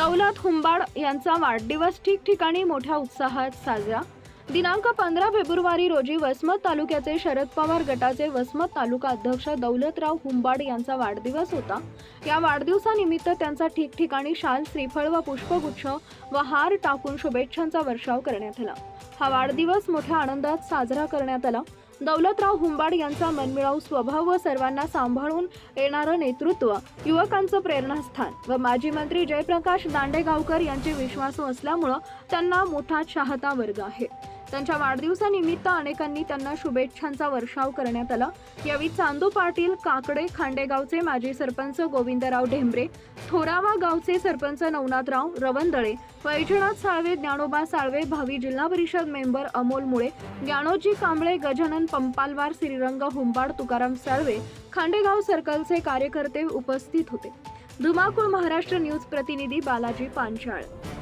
दौलत हुंबाड यांचा वाढदिवस ठिकठिकाणी मोठ्या उत्साहात साजरा. दिनांक पंधरा फेब्रुवारी रोजी वसमत तालुक्याचे शरद पवार गटाचे वसमत तालुका अध्यक्ष दौलतराव हुंबाड यांचा वाढदिवस होता. या वाढदिवसानिमित्त त्यांचा ठिकठिकाणी शाल श्रीफळ व पुष्पगुच्छ व हार टाकून शुभेच्छांचा वर्षाव करण्यात आला. हा वाढदिवस मोठ्या आनंदात साजरा करण्यात आला. दौलतराव हुंबाड यांचा मनमिळाऊ स्वभाव व सर्वांना सांभाळून येणारं नेतृत्व युवकांचं प्रेरणास्थान व माजी मंत्री जयप्रकाश दांडेगावकर यांचे विश्वासू असल्यामुळं त्यांना मोठा चाहता वर्ग आहे. त्यांच्या वाढदिवसानिमित्त अनेकांनी त्यांना शुभेच्छांचा वर्षाव करण्यात आला. यावेळी चांदू पाटील काकडे खांडेगावचे माजी सरपंच गोविंदराव ढेंबरे थोरावा गावचे सरपंच नवनाथराव रवंदळे वैजनाथ साळवे ज्ञानोबा साळवे भावी जिल्हा परिषद मेंबर अमोल मुळे ज्ञानोजी कांबळे गजानन पंपालवार श्रीरंग हुंबाड तुकाराम साळवे खांडेगाव सर्कलचे कार्यकर्ते उपस्थित होते. धुमाकूळ महाराष्ट्र न्यूज प्रतिनिधी बालाजी पांचाळ.